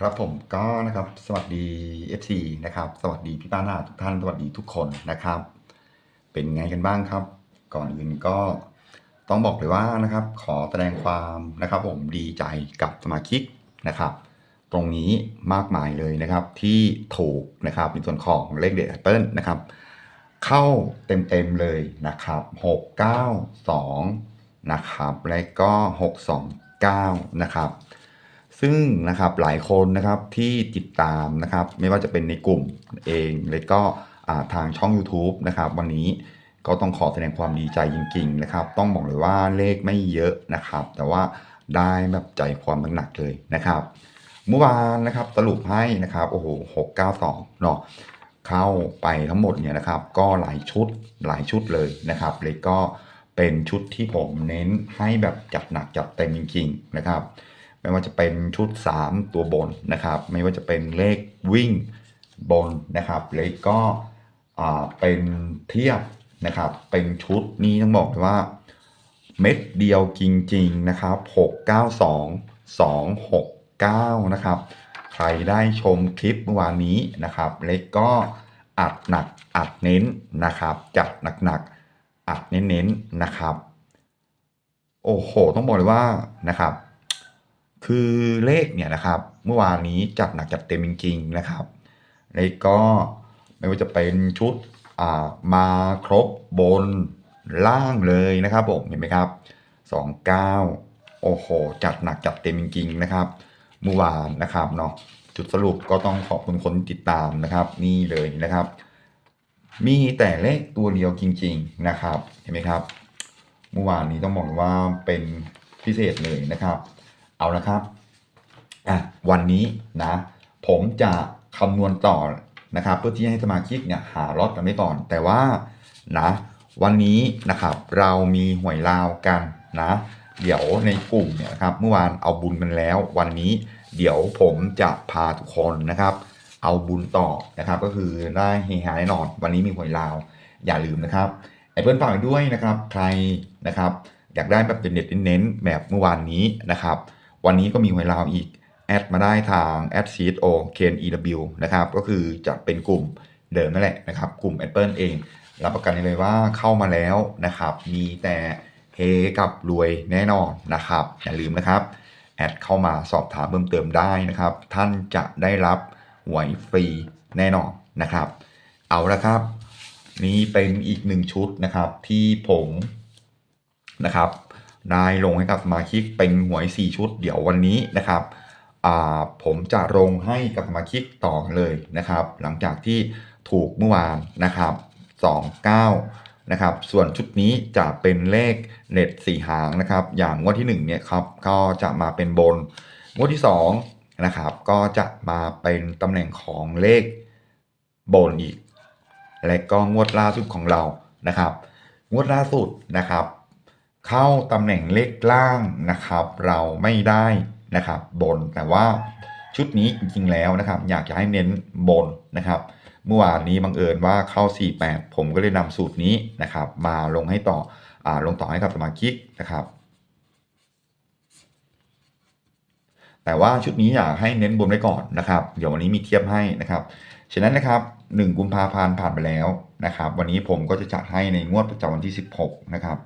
ครับผมก็นะครับสวัสดี FC นะครับ สวัสดีพี่ป้าหน้าทุกท่านสวัสดีทุกคนนะครับ เป็นไงกันบ้างครับ ก่อนอื่นก็ต้องบอกเลยว่านะครับ ขอแสดงความนะครับ ผมดีใจกับสมาชิกนะครับ ตรงนี้มากมายเลยนะครับ ที่ถูกนะครับในส่วนของเลขเด็ดแอปเปิลนะครับ เข้าเต็มๆเลยนะครับ692นะครับและก็629นะครับ ซึ่งนะครับหลายคนนะครับที่ติดตามนะครับ ไม่ว่าจะเป็นในกลุ่มเองและก็ทางช่อง YouTube นะครับ วันนี้ก็ต้องขอแสดงความดีใจจริง ๆ นะครับ ต้องบอกเลยว่าเลขไม่เยอะนะครับ แต่ว่าได้แบบใจความหนักๆเลยนะครับ เมื่อวานนะครับสรุปให้นะครับโอ้โห692เนาะเข้าไปทั้งหมดเนี่ยนะครับ ก็หลายชุดหลายชุดเลยนะครับเลยก็เป็นชุดที่ผมเน้นให้แบบจัดหนักจัดเต็มจริง ๆ นะครับ ไม่ว่าจะเป็นชุด 3 ตัวบนนะครับ ไม่ว่าจะเป็นเลขวิ่งบนนะครับเลขก็เป็นเทียบนะครับ เป็นชุดนี้ต้องบอกเลยว่าเม็ดเดียวจริงๆนะครับ 692 269 นะครับ ใครได้ชมคลิปเมื่อวานนี้นะครับ เล็กก็อัดหนักอัดเน้นนะครับ จัดหนักๆอัดเน้นๆนะครับ โอ้โห ต้องบอกเลยว่านะครับ คือเลขเนี่ยนะครับ เมื่อวานนี้จัดหนักจัดเต็มจริงๆนะครับเลขก็ไม่ว่าจะเป็นชุดอ่ามาครบบนล่างเลยนะครับผมเห็นไหมครับ29 โอ้โห จัดหนักจัดเต็มจริงๆนะครับ เมื่อวานนะครับเนาะจุดสรุปก็ต้องขอบคุณคนติดตามนะครับ นี่เลยนะครับ มีแต่เลขตัวเดียวจริง ๆนะครับ เห็นไหมครับ เมื่อวานนี้ต้องบอกว่าเป็นพิเศษเลยนะครับ เอาละครับอะวันนี้นะผมจะคำนวณต่อนะครับ เพื่อที่ให้สมาชิกเนี่ยหาล็อตกันไว้ก่อน แต่ว่านะวันนี้นะครับเรามีหวยลาวกันนะ เดี๋ยวในกลุ่มเนี่ยครับเมื่อวานเอาบุญกันแล้ว วันนี้เดี๋ยวผมจะพาทุกคนนะครับ เอาบุญต่อนะครับ ก็คือได้เฮฮาแน่นอนวันนี้มีหวยลาว อย่าลืมนะครับไอ้เพื่อนฝากด้วยนะครับ ใครนะครับ อยากได้แบบเด็ดเน้นแบบเมื่อวานนี้นะครับ วันนี้ก็มีหวยลาวอีก แอดมาได้ทางแอดซีโอเคนอีวนะครับ ก็คือจะเป็นกลุ่มเดิมนั่นแหละนะครับ กลุ่ม Apple เอง รับประกันเลยว่าเข้ามาแล้วนะครับ มีแต่เฮกับรวยแน่นอนนะครับ อย่าลืมนะครับ แอดเข้ามาสอบถามเพิ่มเติมได้นะครับ ท่านจะได้รับหวยฟรีแน่นอนนะครับ เอาละครับ นี่เป็นอีกหนึ่งชุดนะครับที่ผมนะครับ ได้ลงให้กับสมาชิกเป็นหวย 4 ชุด เดี๋ยววันนี้นะครับผมจะลงให้กับสมาชิกต่อเลยนะครับ หลังจากที่ถูกเมื่อวานนะครับ29นะครับ ส่วนชุดนี้จะเป็นเลขเน็ตสี่หางนะครับ อย่างงวดที่1เนี่ยครับก็จะมาเป็นบนงวดที่2นะครับก็จะมาเป็นตำแหน่งของเลขบนอีก และก็งวดล่าสุดของเรานะครับ งวดล่าสุดนะครับ เข้าตำแหน่งเลขล่างนะครับ เราไม่ได้นะครับ บนแต่ว่าชุดนี้จริงๆแล้วนะครับ อยากจะให้เน้นบนนะครับ เมื่อวานนี้บังเอิญว่าเข้า 48 ผมก็เลยนำสูตรนี้นะครับ มาลงให้ต่ออาลงต่อให้กับสมาชิกนะครับแต่ว่าชุดนี้อยากให้เน้นบนไว้ก่อนนะครับ เดี๋ยววันนี้มีเทียบให้นะครับ ฉะนั้นนะครับ 1 กุมภาพันธ์ผ่านไปแล้วนะครับ วันนี้ผมก็จะจัดให้ในงวดประจำวันที่ 16 นะครับ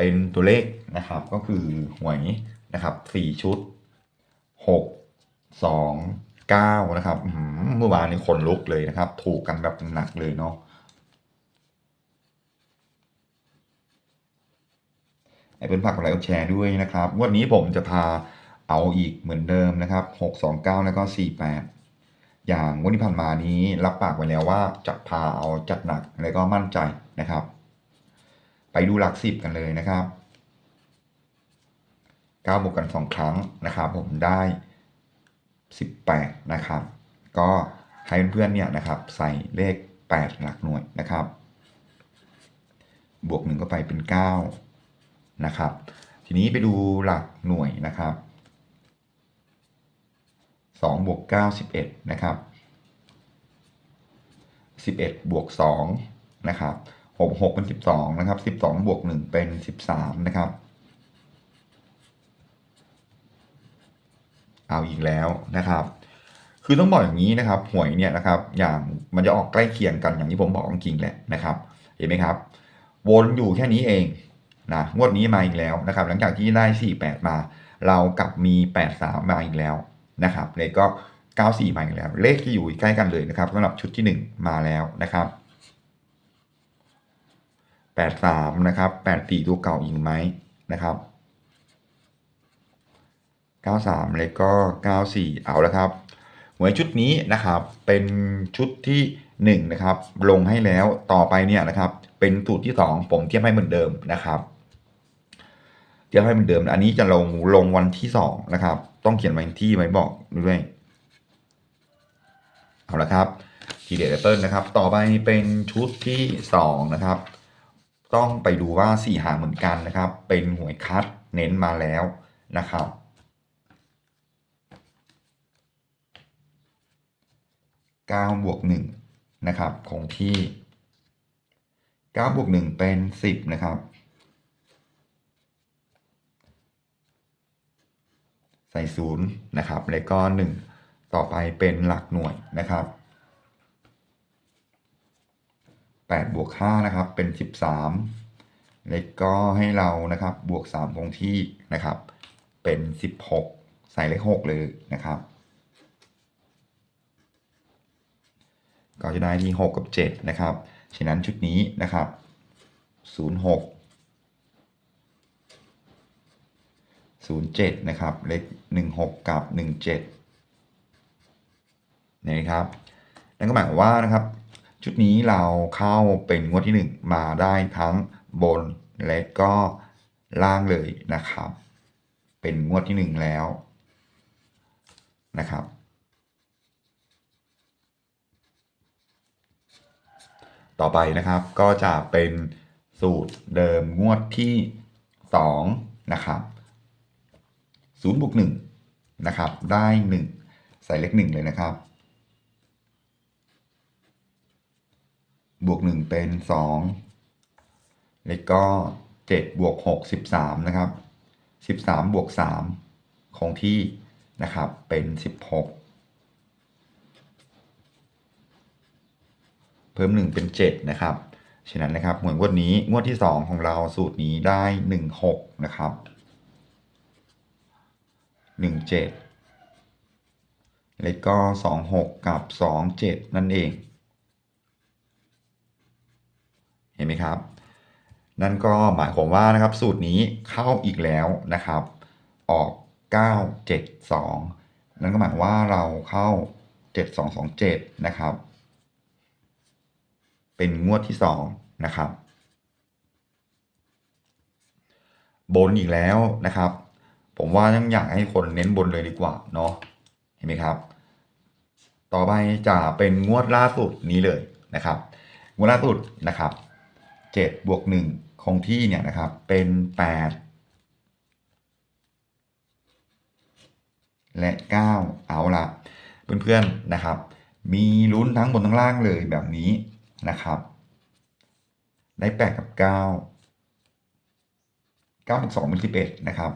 เป็นตัวเลขนะครับ ก็คือหวยนะครับสี่ชุดหกสองเก้านะครับเมื่อวานนี้คนลุกเลยนะครับ ถูกกันแบบหนักเลยเนาะให้เพื่อนฝากกดไลค์กดแชร์ด้วยนะครับวันนี้ผมจะพาเอาอีกเหมือนเดิมนะครับหกสองเก้าแล้วก็สี่แปดอย่างงวันที่ผ่านมานี้รับปากไว้แล้วว่าจะพาเอาจัดหนักแล้วก็มั่นใจนะครับ ไปดูหลักสิบกันเลยนะครับก้าบวกกันสองครั้งนะครับ ผมได้สิบแปดนะครับ ก็ให้เพื่อนๆเนี่ยนะครับ ใส่เลขแปดหลักหน่วยนะครับ บวกหนึ่งก็ไปเป็นเก้านะครับ ทีนี้ไปดูหลักหน่วยนะครับสองบวกเก้าสิบเอ็ดนะครับสิบเอ็ดบวกสองนะครับ 66เป็น12นะครับ12บวก1เป็น13นะครับ เอาอีกแล้วนะครับ คือต้องบอกอย่างนี้นะครับหวยเนี่ยนะครับอย่างมันจะออกใกล้เคียงกันอย่างที่ผมบอกจริงแหละนะครับ เห็นไหมครับ วนอยู่แค่นี้เองนะงวดนี้มาอีกแล้วนะครับ หลังจากที่ได้ 48 มา เรากลับมี 83 มาอีกแล้วนะครับเลขก็ 94 มาอีกแล้ว เลขที่อยู่ใกล้กันเลยนะครับสำหรับชุดที่ 1 มาแล้วนะครับ 83 นะครับ 84 ตัวเก่าอีกไหมนะครับ 93เลขก็ 94 เอาแล้วครับหวยชุดนี้นะครับเป็นชุดที่1นะครับลงให้แล้วต่อไปเนี่ยนะครับเป็นสูตรที่ 2 ผมเทียบให้เหมือนเดิมนะครับเทียบให้เหมือนเดิม อันนี้จะลงลงวันที่2นะครับต้องเขียนวันที่ไว้บอกด้วยเอาละครับทีเด็ดเติ้ลนะครับ ต่อไปเป็นชุดที่ 2 นะครับ ต้องไปดูว่า4หางเหมือนกันนะครับ เป็นหวยคัดเน้นมาแล้วนะครับ 9 บวก 1 นะครับ คงที่ 9 บวก 1 เป็น 10 นะครับ ใส่ศูนย์นะครับ แล้วก็ 1 ต่อไปเป็นหลักหน่วยนะครับ 8บวก5นะครับเป็น 13แล้วก็ให้เรานะครับบวก3คงที่นะครับ เป็น 16 ใส่เลข 6 เลยนะครับ ก็จะได้ที่6กับ 7 นะครับ ฉะนั้นชุดนี้นะครับ 06 07 นะครับ เลข 16 กับ 17 นะครับ นั่นก็หมายความว่านะครับ ชุดนี้เราเข้าเป็นงวดที่ 1 มาได้ทั้งบนและก็ล่างเลยนะครับ เป็นงวดที่ 1 แล้วนะครับ ต่อไปนะครับก็จะเป็นสูตรเดิมงวดที่ 2 นะครับ0บวก1นะครับ ได้ 1 ใส่เลข1เลยนะครับ บวก 1 เป็น 2 แล้วก็ 7 บวก 6 13 นะครับ 13 บวก 3 คงที่นะครับ เป็น 16 เพิ่ม 1 เป็น 7 นะครับ ฉะนั้นนะครับหมวยงวดนี้งวดที่ 2 ของเราสูตรนี้ได้ 1 6 นะครับ 1 7 แล้วก็ 2 6 กับ 2 7 นั่นเอง เห็นไหมครับ นั่นก็หมายความว่านะครับสูตรนี้เข้าอีกแล้วนะครับ ออก 9 7 2 นั่นก็หมายว่าเราเข้า 7 2 2 7 นะครับ เป็นงวดที่สองนะครับ บนอีกแล้วนะครับ ผมว่ายังอยากให้คนเน้นบนเลยดีกว่าเนาะเห็นไหมครับ ต่อไปจะเป็นงวดล่าสุดนี้เลยนะครับงวดล่าสุดนะครับ เจ็ดบวกหนึ่งคงที่เนี่ยนะครับเป็นแปดและเก้าเอาละเพื่อนๆนะครับ มีลุ้นทั้งบนทั้งล่างเลยแบบนี้นะครับ ได้แปดกับเก้าเก้าบวกสองเป็นสิบเอ็ดนะครับ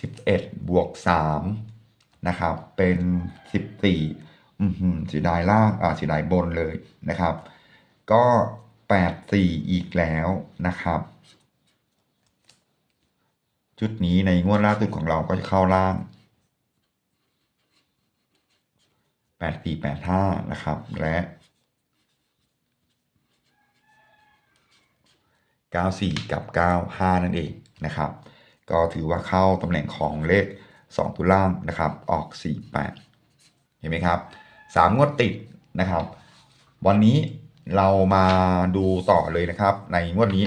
สิบเอ็ดบวกสามนะครับ เป็นสิบสี่อือหือเสีดายล่างอ่าสีดายบนเลยนะครับ ก็ แปดสี่อีกแล้วนะครับชุดนี้ในงวดล่าสุดของเราก็จะเข้าล่างแปดสี่านะครับ และ 94 กับ 95 นั่นเองนะครับ ก็ถือว่าเข้าตำแหน่งของเลข 2ตัวล่างนะครับ ออก 48 เห็นไหมครับ 3 งวดติดนะครับ วันนี้ เรามาดูต่อเลยนะครับ ในงวดนี้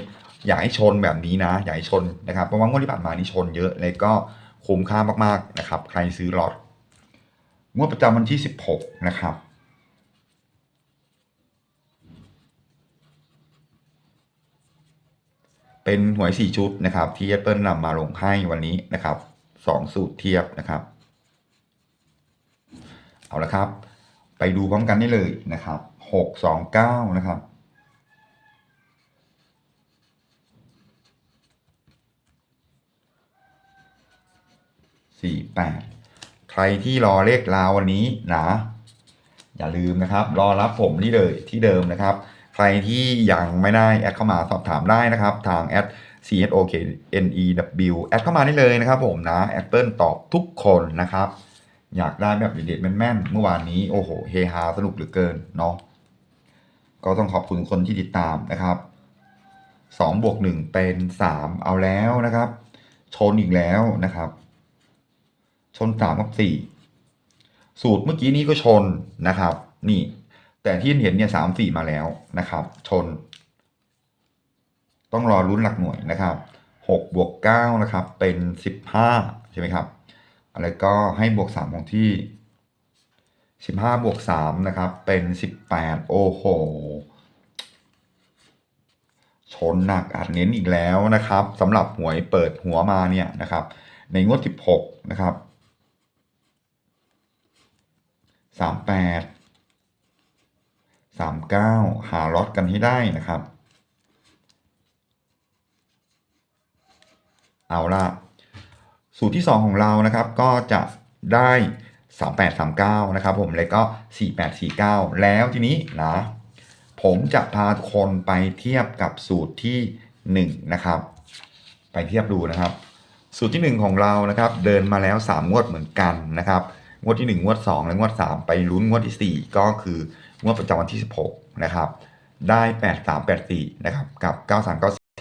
อยากให้ชนแบบนี้นะอยากให้ชนนะครับเพราะว่างวดที่ผ่านมานี่ชนเยอะเลยก็คุ้มค่ามากๆนะครับ ใครซื้อล็อตงวดประจำวันที่ 16 นะครับเป็นหวยสี่ชุดนะครับที่แอเปิลนำมาลงให้วันนี้นะครับสองสูตรเทียบนะครับ เอาละครับ ไปดูพร้อมกันได้เลยนะครับหกสองเก้านะครับสี่แปดใครที่รอเลขลาววันนี้นะอย่าลืมนะครับ รอรับผมที่เลยที่เดิมนะครับ ใครที่ยังไม่ได้แอดเข้ามาสอบถามได้นะครับ ทางแอด c h o k n e w แอดเข้ามาได้เลยนะครับผมนะแอดเปิลตอบทุกคนนะครับ อยากได้แบบเด็ดๆแม่นๆเมื่อวานนี้โอ้โหเฮฮาสนุกเหลือเกินเนาะก็ต้องขอบคุณคนที่ติดตามนะครับสองบวกหนึ่งเป็นสามเอาแล้วนะครับ ชนอีกแล้วนะครับ ชนสามกับสี่สูตรเมื่อกี้นี้ก็ชนนะครับ นี่ แต่ที่เห็นเนี่ยสามสี่มาแล้วนะครับ ชน ต้องรอลุ้นหลักหน่วยนะครับหกบวกเก้านะครับ เป็นสิบห้าใช่ไหมครับ อะไรก็ให้บวกสามของที่สิบห้าบวกสามนะครับ เป็นสิบแปดโอ้โห ชนหนักอัดเน้นอีกแล้วนะครับสำหรับหวยเปิดหัวมาเนี่ยนะครับ ในงวดสิบหกนะครับสามแปดสามเก้าหาล็อตกันให้ได้นะครับ เอาละ สูตรที่ 2 ของเรานะครับก็จะได้ 3839 นะครับผมแล้วก็ 4849 แล้วทีนี้นะผมจะพาทุกคนไปเทียบกับสูตรที่ 1 นะครับ ไปเทียบดูนะครับ สูตรที่ 1 ของเรานะครับ เดินมาแล้ว 3 งวดเหมือนกันนะครับ งวดที่ 1 งวด 2 และงวด 3 ไปลุ้นงวดที่ 4 ก็คืองวดประจำวันที่ 16 นะครับ ได้ 8384 นะครับ กับ9 3 9